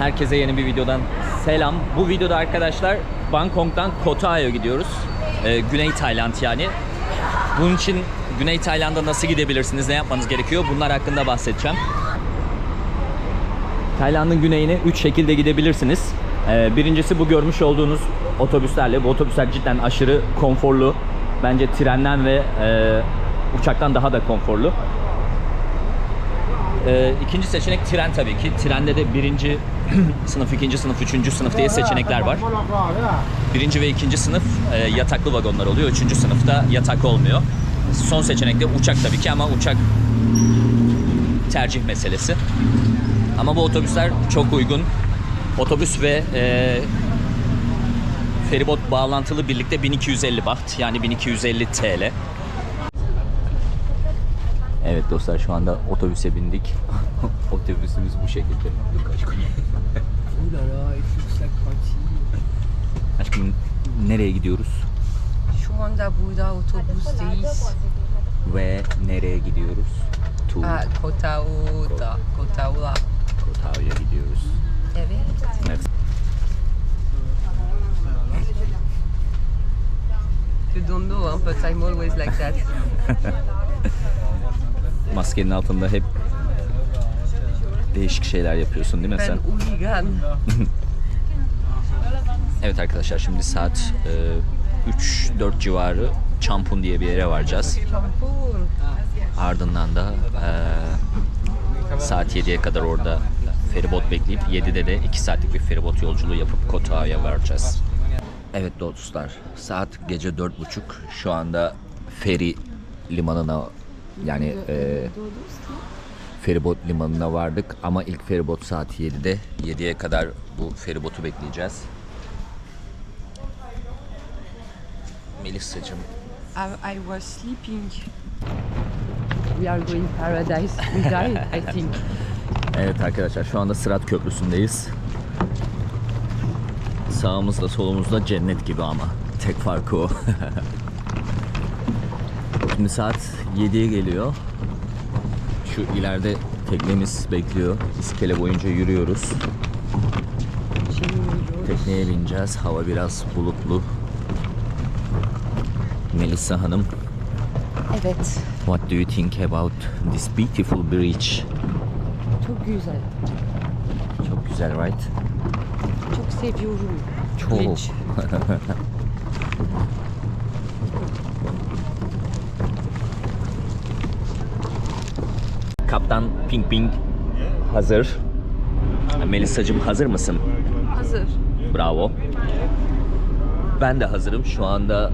Herkese yeni bir videodan selam. Bu videoda arkadaşlar Bangkok'tan Koh Tau'ya gidiyoruz. Ee, Güney Tayland yani. Bunun için Güney Tayland'a nasıl gidebilirsiniz, ne yapmanız gerekiyor bunlar hakkında bahsedeceğim. Tayland'ın güneyine 3 şekilde gidebilirsiniz. Ee, birincisi bu görmüş olduğunuz otobüslerle. Bu otobüsler cidden aşırı konforlu. Bence trenden ve e, uçaktan daha da konforlu. Ee, ikinci seçenek tren tabii ki. Trende de birinci sınıf, ikinci sınıf, üçüncü sınıf diye seçenekler var. Birinci ve ikinci sınıf e, yataklı vagonlar oluyor. Üçüncü sınıfta yatak olmuyor. Son seçenek de uçak tabii ki ama uçak tercih meselesi. Ama bu otobüsler çok uygun. Otobüs ve e, feribot bağlantılı birlikte 1250 baht yani 1250 TL. Evet dostlar şu anda otobüse bindik. Otobüsümüz bu şekilde. Dur crottille. Aşkım nereye gidiyoruz? Şu anda burada otobüsteyiz. Ve nereye gidiyoruz? Kotau'da. Kotau'la. Koh Tau'ya gidiyoruz. Evet. Evet. You don't know, but I'm always like that. Maskenin altında hep değişik şeyler yapıyorsun değil mi Ben sen? hooligan. Evet arkadaşlar şimdi saat e, 3-4 civarı Çampun diye bir yere varacağız. Ardından da e, saat 7'ye kadar orada feribot bekleyip 7'de de 2 saatlik bir feribot yolculuğu yapıp Koh Tau'ya varacağız. Evet dostlar saat gece 4.30 şu anda feri limanına yani e, feribot limanına vardık ama ilk feribot saat 7'de 7'ye kadar bu feribotu bekleyeceğiz. Melisa'cığım I, I was sleeping. We are going paradise. We died, I think. Evet arkadaşlar şu anda Sırat Köprüsü'ndeyiz. Sağımızda solumuzda cennet gibi ama tek farkı o. Şimdi saat 7'ye geliyor. Şu ileride teknemiz bekliyor. İskele boyunca yürüyoruz. Tekneye bineceğiz. Hava biraz bulutlu. Melisa Hanım, Evet. what do you think about this beautiful bridge? Çok güzel. Çok güzel, right? Çok seviyorum. Çok. Kaptan Ping Ping hazır. Melisa'cığım hazır mısın? Hazır. Bravo. Ben de hazırım. Şu anda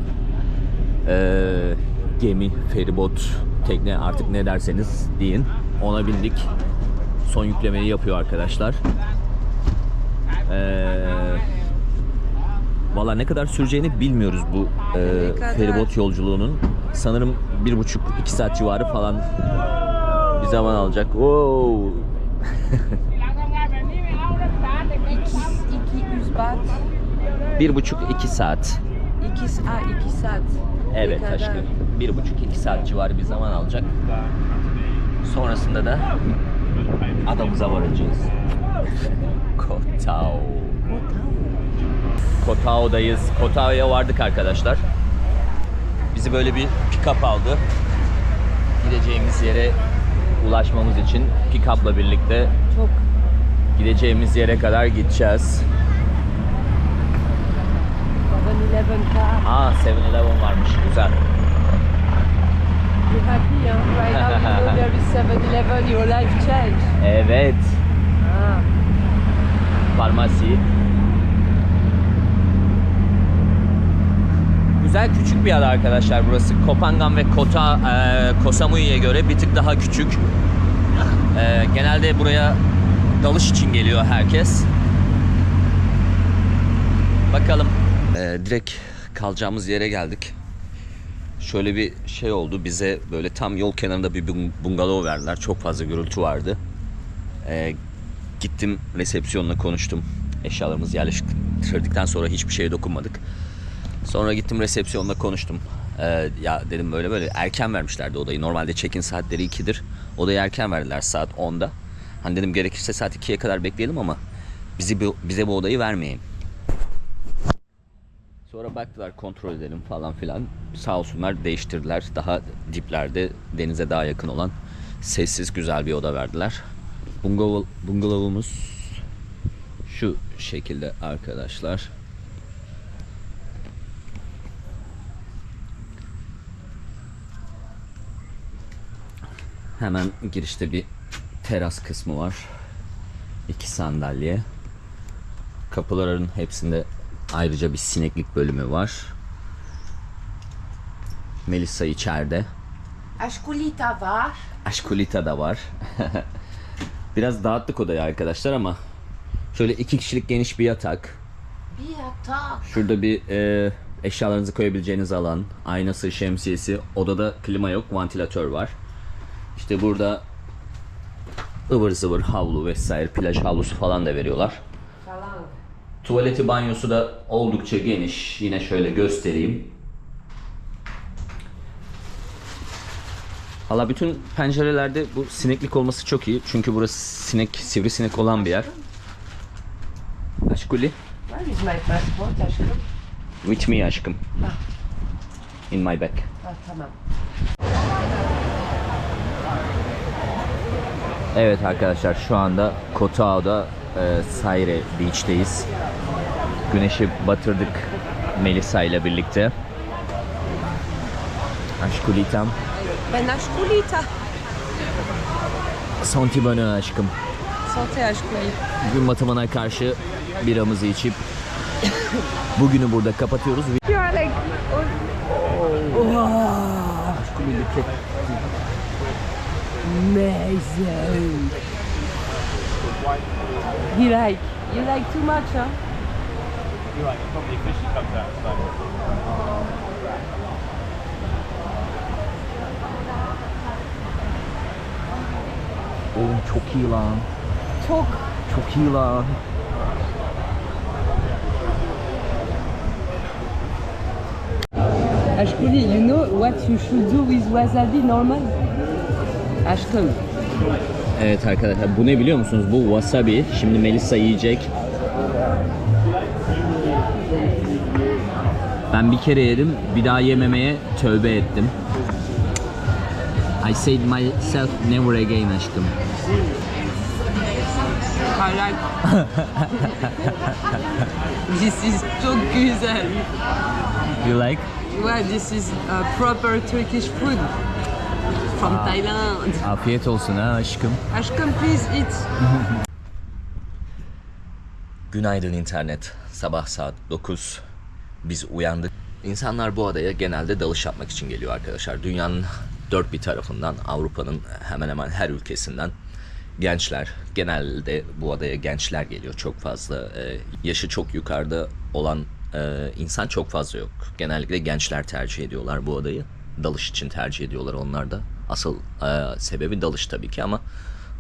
eee, gemi, feribot, tekne artık ne derseniz deyin. Ona bindik. Son yüklemeyi yapıyor arkadaşlar. Eee Valla ne kadar süreceğini bilmiyoruz bu kadar? feribot yolculuğunun. Sanırım bir buçuk iki saat civarı falan bir zaman alacak. Wow. 200 baht. Bir buçuk iki saat. 2 ah, iki saat. Evet kadar? aşkım. Bir buçuk iki saat civarı bir zaman alacak. Sonrasında da adamıza varacağız. Koh Tao. Koh Tao'dayız. Koh Tao'ya vardık arkadaşlar. Bizi böyle bir pick-up aldı. Gideceğimiz yere ulaşmamız için pick-up'la birlikte Çok. gideceğimiz yere kadar gideceğiz. 7-Eleven car. Aa 7-Eleven varmış. Güzel. You happy, huh? Right now you know there is 7-Eleven, your life change. Evet. Ah. Farmasi. Güzel küçük bir ada arkadaşlar burası. Kopangan ve Kota, e, Koh Samui'ye göre bir tık daha küçük. E, genelde buraya dalış için geliyor herkes. Bakalım. E, direkt kalacağımız yere geldik. Şöyle bir şey oldu. Bize böyle tam yol kenarında bir bung- bungalov verdiler. Çok fazla gürültü vardı. E, Gittim resepsiyonla konuştum. Eşyalarımızı yerleştirdikten sonra hiçbir şeye dokunmadık. Sonra gittim resepsiyonla konuştum. Ee, ya dedim böyle böyle erken vermişlerdi odayı. Normalde check-in saatleri 2'dir. Odayı erken verdiler saat 10'da. Hani dedim gerekirse saat 2'ye kadar bekleyelim ama bizi bize bu odayı vermeyin. Sonra baktılar kontrol edelim falan filan. Sağ olsunlar değiştirdiler. Daha diplerde denize daha yakın olan sessiz güzel bir oda verdiler. Bungalov, bungalovumuz şu şekilde arkadaşlar. Hemen girişte bir teras kısmı var. İki sandalye. Kapıların hepsinde ayrıca bir sineklik bölümü var. Melissa içeride. Aşkulita var. Aşkulita da var. Biraz dağıttık odayı arkadaşlar ama şöyle iki kişilik geniş bir yatak. Bir yatak. Şurada bir e, eşyalarınızı koyabileceğiniz alan, aynası, şemsiyesi. Odada klima yok, vantilatör var. İşte burada ıvır zıvır havlu vesaire, plaj havlusu falan da veriyorlar. Falan. Tuvaleti, banyosu da oldukça geniş. Yine şöyle göstereyim. Hala bütün pencerelerde bu sineklik olması çok iyi. Çünkü burası sinek, sivrisinek olan bir yer. Aşkuli. Where is my passport aşkım? With me aşkım. Ha. In my bag. Ha, tamam. Evet arkadaşlar şu anda Kotao'da e, Sayre Beach'teyiz. Güneşi batırdık Melisa ile birlikte. Aşkulitam. Ben aşkulita. Santi bana aşkım. Sante aşkuli. Gün batımına karşı biramızı içip bugünü burada kapatıyoruz. You are like... Amazing. You like, you like too much, huh? You're right, probably officially comes out. So. Oğlum çok iyi lan. Çok. Çok iyi lan. Aşkuli, you know what you should do with wasabi normal? Aşkım. Evet arkadaşlar bu ne biliyor musunuz? Bu wasabi. Şimdi Melissa yiyecek. Ben bir kere yedim. Bir daha yememeye tövbe ettim. I said myself never again aşkım. This is çok güzel. You like? Well, this is uh, proper Turkish food from Thailand. Afiyet olsun ha aşkım. Aşkım, please eat. Günaydın internet. Sabah saat 9. Biz uyandık. İnsanlar bu adaya genelde dalış yapmak için geliyor arkadaşlar. Dünyanın dört bir tarafından, Avrupa'nın hemen hemen her ülkesinden gençler, genelde bu adaya gençler geliyor çok fazla. Ee, yaşı çok yukarıda olan e, insan çok fazla yok. Genellikle gençler tercih ediyorlar bu adayı. Dalış için tercih ediyorlar onlar da. Asıl e, sebebi dalış tabii ki ama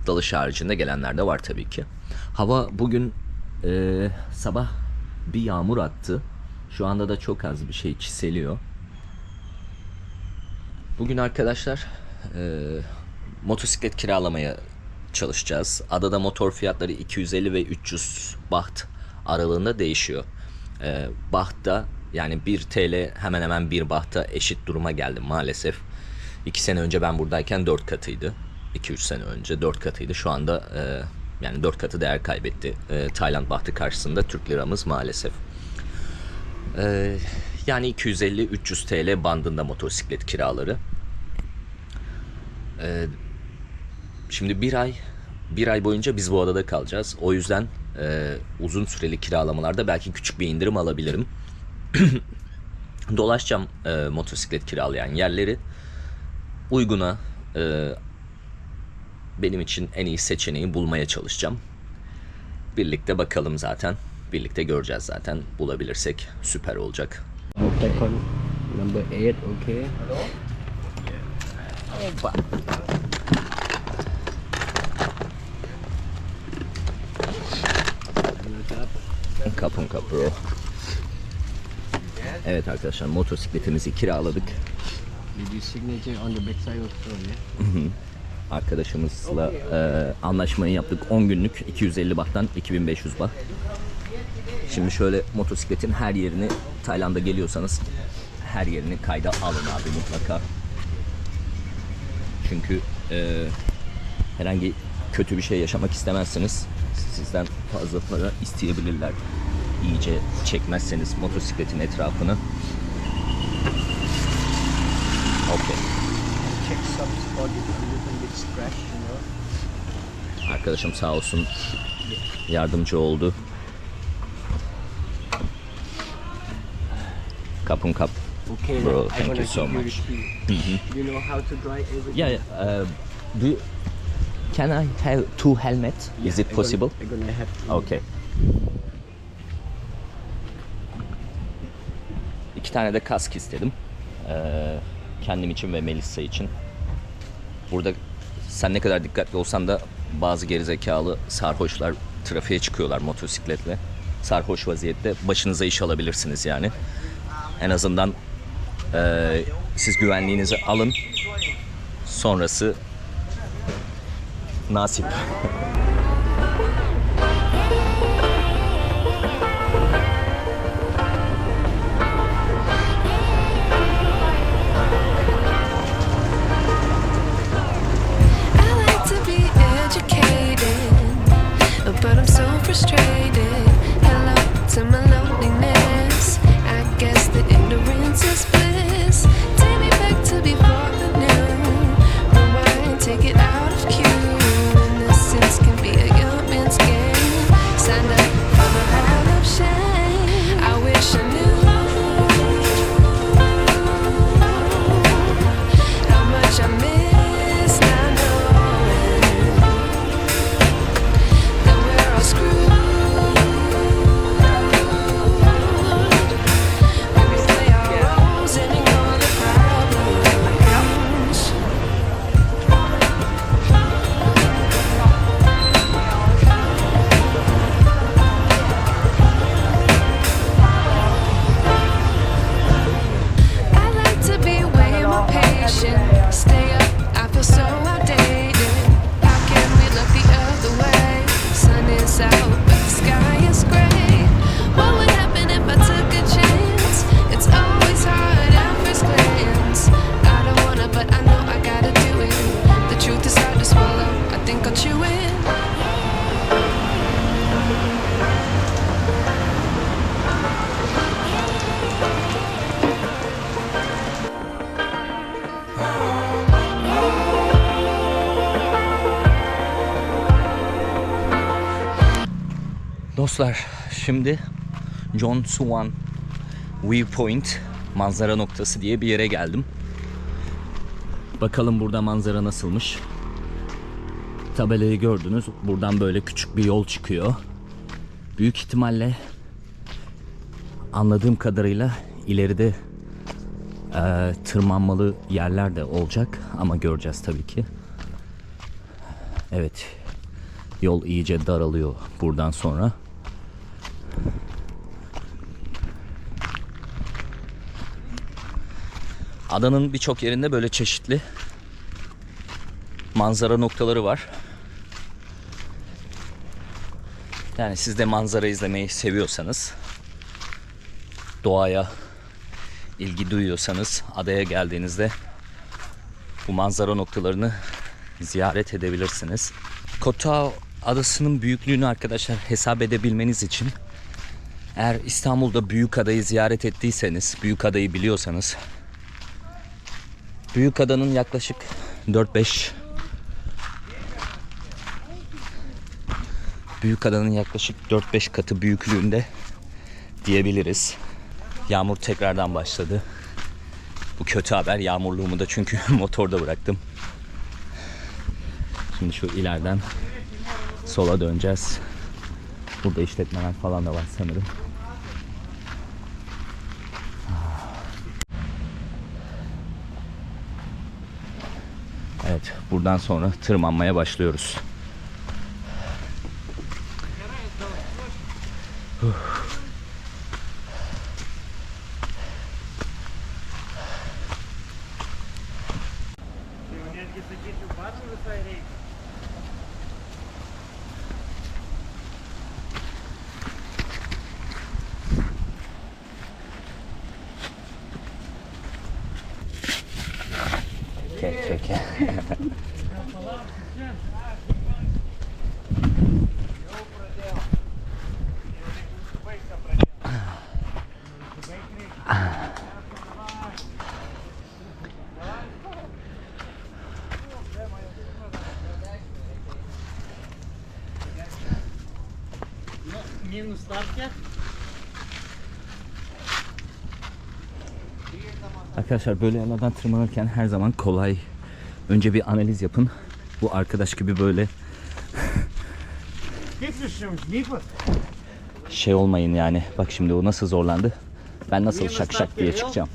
dalış haricinde gelenler de var tabii ki. Hava bugün e, sabah bir yağmur attı. Şu anda da çok az bir şey çiseliyor. Bugün arkadaşlar e, motosiklet kiralamaya çalışacağız. Adada motor fiyatları 250 ve 300 baht aralığında değişiyor. E, bahtta yani 1 TL hemen hemen 1 bahta eşit duruma geldi maalesef. 2 sene önce ben buradayken 4 katıydı. 2-3 sene önce 4 katıydı. Şu anda e, yani 4 katı değer kaybetti. E, Tayland bahtı karşısında Türk liramız maalesef. E, yani 250-300 TL bandında motosiklet kiraları. E, şimdi bir ay bir ay boyunca biz bu adada kalacağız. O yüzden e, uzun süreli kiralamalarda belki küçük bir indirim alabilirim. Dolaşacağım e, motosiklet kiralayan yerleri uyguna e, benim için en iyi seçeneği bulmaya çalışacağım. Birlikte bakalım zaten. Birlikte göreceğiz zaten. Bulabilirsek süper olacak. Second number eight, okay. Kapın kapı. Evet arkadaşlar motosikletimizi kiraladık. Did you signature on the backside arkadaşımızla e, anlaşmayı yaptık. 10 günlük 250 bahttan 2500 baht. Şimdi şöyle motosikletin her yerini Tayland'a geliyorsanız her yerini kayda alın abi mutlaka. Çünkü e, herhangi kötü bir şey yaşamak istemezsiniz. Sizden fazla para isteyebilirler. İyice çekmezseniz motosikletin etrafını. Know. Arkadaşım sağ olsun yardımcı oldu. Kapın kap. Okay, Bro, thank you so much. You know how to dry everything? Yeah, uh, do you, can I have two helmet? Is it I'm possible? Gonna, I'm gonna have to. Okay. İki tane de kask istedim. Ee, kendim için ve Melissa için. Burada sen ne kadar dikkatli olsan da bazı gerizekalı sarhoşlar trafiğe çıkıyorlar motosikletle. Sarhoş vaziyette başınıza iş alabilirsiniz yani. En azından ee, siz güvenliğinizi alın. Sonrası nasip. Take me back to before the noon. Rewind, take it şimdi John Swan Viewpoint manzara noktası diye bir yere geldim. Bakalım burada manzara nasılmış. Tabelayı gördünüz. Buradan böyle küçük bir yol çıkıyor. Büyük ihtimalle anladığım kadarıyla ileride eee, tırmanmalı yerler de olacak ama göreceğiz tabii ki. Evet. Yol iyice daralıyor buradan sonra. Adanın birçok yerinde böyle çeşitli manzara noktaları var. Yani siz de manzara izlemeyi seviyorsanız, doğaya ilgi duyuyorsanız adaya geldiğinizde bu manzara noktalarını ziyaret edebilirsiniz. Koh adasının büyüklüğünü arkadaşlar hesap edebilmeniz için eğer İstanbul'da Büyükada'yı ziyaret ettiyseniz, Büyükada'yı biliyorsanız Büyükada'nın yaklaşık 4-5 Büyükada'nın yaklaşık 4-5 katı büyüklüğünde diyebiliriz. Yağmur tekrardan başladı. Bu kötü haber yağmurluğumu da çünkü motorda bıraktım. Şimdi şu ileriden sola döneceğiz. Burada işletmeler falan da var sanırım. Buradan sonra tırmanmaya başlıyoruz. Çek çek. Минус ставки. Arkadaşlar böyle yerlerden tırmanırken her zaman kolay. Önce bir analiz yapın. Bu arkadaş gibi böyle şey olmayın yani. Bak şimdi o nasıl zorlandı. Ben nasıl şak şak diye çıkacağım.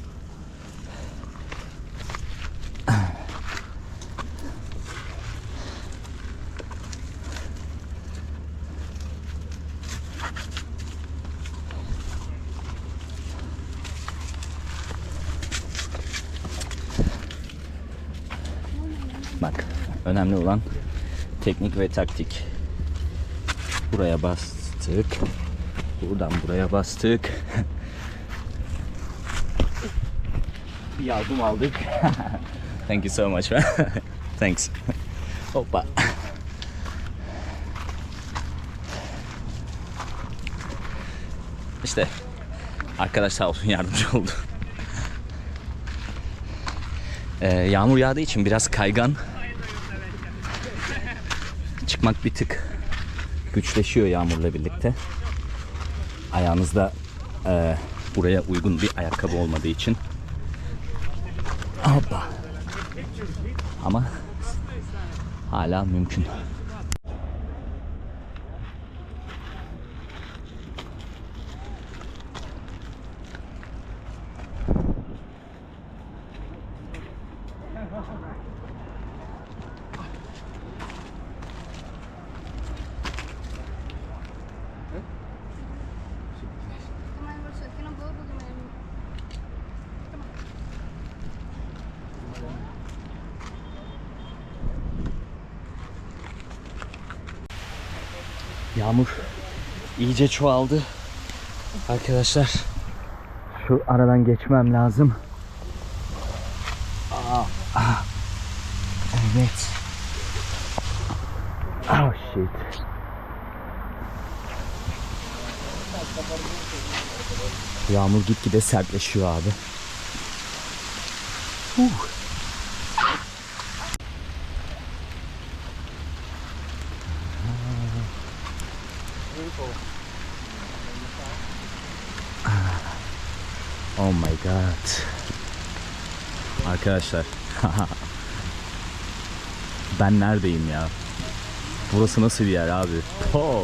Bak önemli olan teknik ve taktik. Buraya bastık. Buradan buraya bastık. Bir yardım aldık. Thank you so much. man. Thanks. Hoppa. İşte arkadaş sağ olsun yardımcı oldu. Ee, yağmur yağdığı için biraz kaygan. Çıkmak bir tık güçleşiyor yağmurla birlikte. Ayağınızda e, buraya uygun bir ayakkabı olmadığı için. Hoppa. Ama hala mümkün. que no puedo porque me Yağmur iyice çoğaldı. Arkadaşlar şu aradan geçmem lazım. Aa, ah. Evet. Oh shit. Yağmur gitgide sertleşiyor abi. Huh. God. Arkadaşlar. ben neredeyim ya? Burası nasıl bir yer abi? Oh.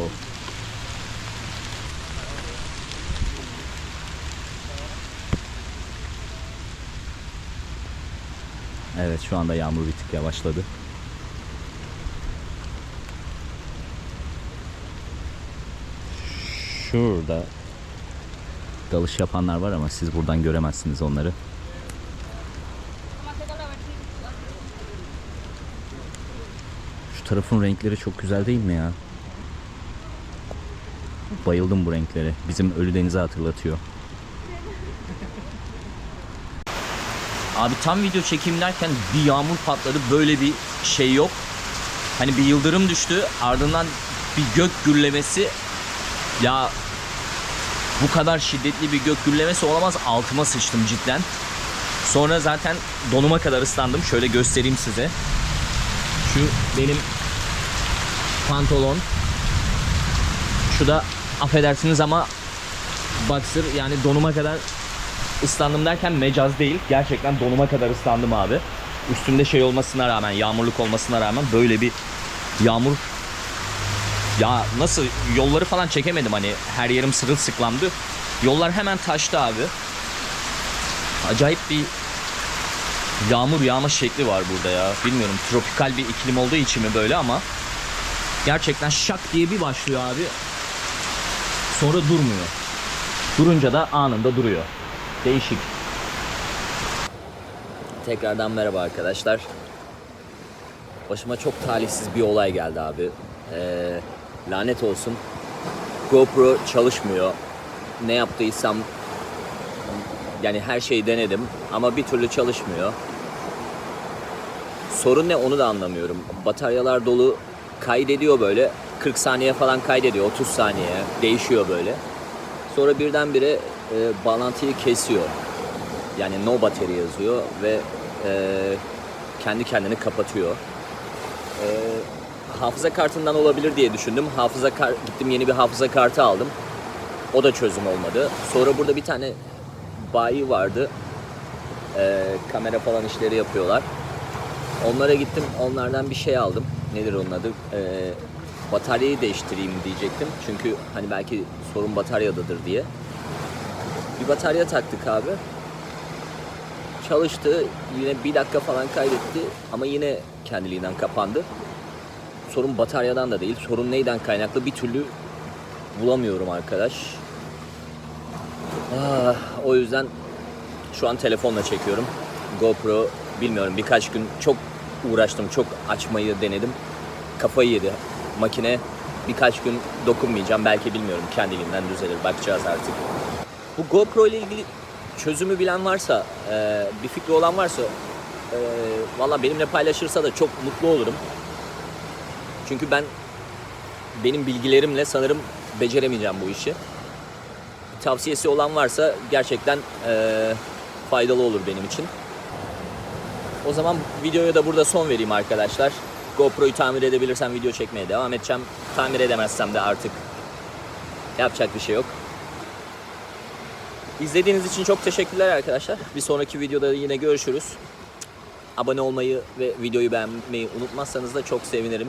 Evet şu anda yağmur bir tık yavaşladı. Şurada dalış yapanlar var ama siz buradan göremezsiniz onları. Şu tarafın renkleri çok güzel değil mi ya? Bayıldım bu renklere. Bizim Ölü Deniz'i hatırlatıyor. Abi tam video çekim derken bir yağmur patladı. Böyle bir şey yok. Hani bir yıldırım düştü. Ardından bir gök gürlemesi. Ya bu kadar şiddetli bir gök gürlemesi olamaz. Altıma sıçtım cidden. Sonra zaten donuma kadar ıslandım. Şöyle göstereyim size. Şu benim pantolon. Şu da affedersiniz ama boxer yani donuma kadar ıslandım derken mecaz değil. Gerçekten donuma kadar ıslandım abi. Üstümde şey olmasına rağmen, yağmurluk olmasına rağmen böyle bir yağmur ya nasıl yolları falan çekemedim hani her yerim sırılsıklamdı. Yollar hemen taştı abi. Acayip bir yağmur yağma şekli var burada ya. Bilmiyorum tropikal bir iklim olduğu için mi böyle ama gerçekten şak diye bir başlıyor abi. Sonra durmuyor. Durunca da anında duruyor. Değişik. Tekrardan merhaba arkadaşlar. Başıma çok talihsiz bir olay geldi abi. Ee, lanet olsun. GoPro çalışmıyor. Ne yaptıysam yani her şeyi denedim ama bir türlü çalışmıyor. Sorun ne onu da anlamıyorum. Bataryalar dolu kaydediyor böyle. 40 saniye falan kaydediyor. 30 saniye değişiyor böyle. Sonra birdenbire e, bağlantıyı kesiyor. Yani no battery yazıyor ve e, kendi kendini kapatıyor. E, hafıza kartından olabilir diye düşündüm. Hafıza kar gittim yeni bir hafıza kartı aldım. O da çözüm olmadı. Sonra burada bir tane bayi vardı. Ee, kamera falan işleri yapıyorlar. Onlara gittim. Onlardan bir şey aldım. Nedir onun adı? Ee, bataryayı değiştireyim diyecektim. Çünkü hani belki sorun bataryadadır diye. Bir batarya taktık abi. Çalıştı. Yine bir dakika falan kaydetti. Ama yine kendiliğinden kapandı. Sorun bataryadan da değil. Sorun neyden kaynaklı bir türlü bulamıyorum arkadaş. Ah, o yüzden şu an telefonla çekiyorum. GoPro bilmiyorum birkaç gün çok uğraştım. Çok açmayı denedim. Kafayı yedi makine. Birkaç gün dokunmayacağım. Belki bilmiyorum kendiliğinden düzelir. Bakacağız artık. Bu GoPro ile ilgili çözümü bilen varsa, bir fikri olan varsa valla benimle paylaşırsa da çok mutlu olurum. Çünkü ben benim bilgilerimle sanırım beceremeyeceğim bu işi. Tavsiyesi olan varsa gerçekten e, faydalı olur benim için. O zaman videoya da burada son vereyim arkadaşlar. GoPro'yu tamir edebilirsem video çekmeye devam edeceğim. Tamir edemezsem de artık yapacak bir şey yok. İzlediğiniz için çok teşekkürler arkadaşlar. Bir sonraki videoda yine görüşürüz. Abone olmayı ve videoyu beğenmeyi unutmazsanız da çok sevinirim.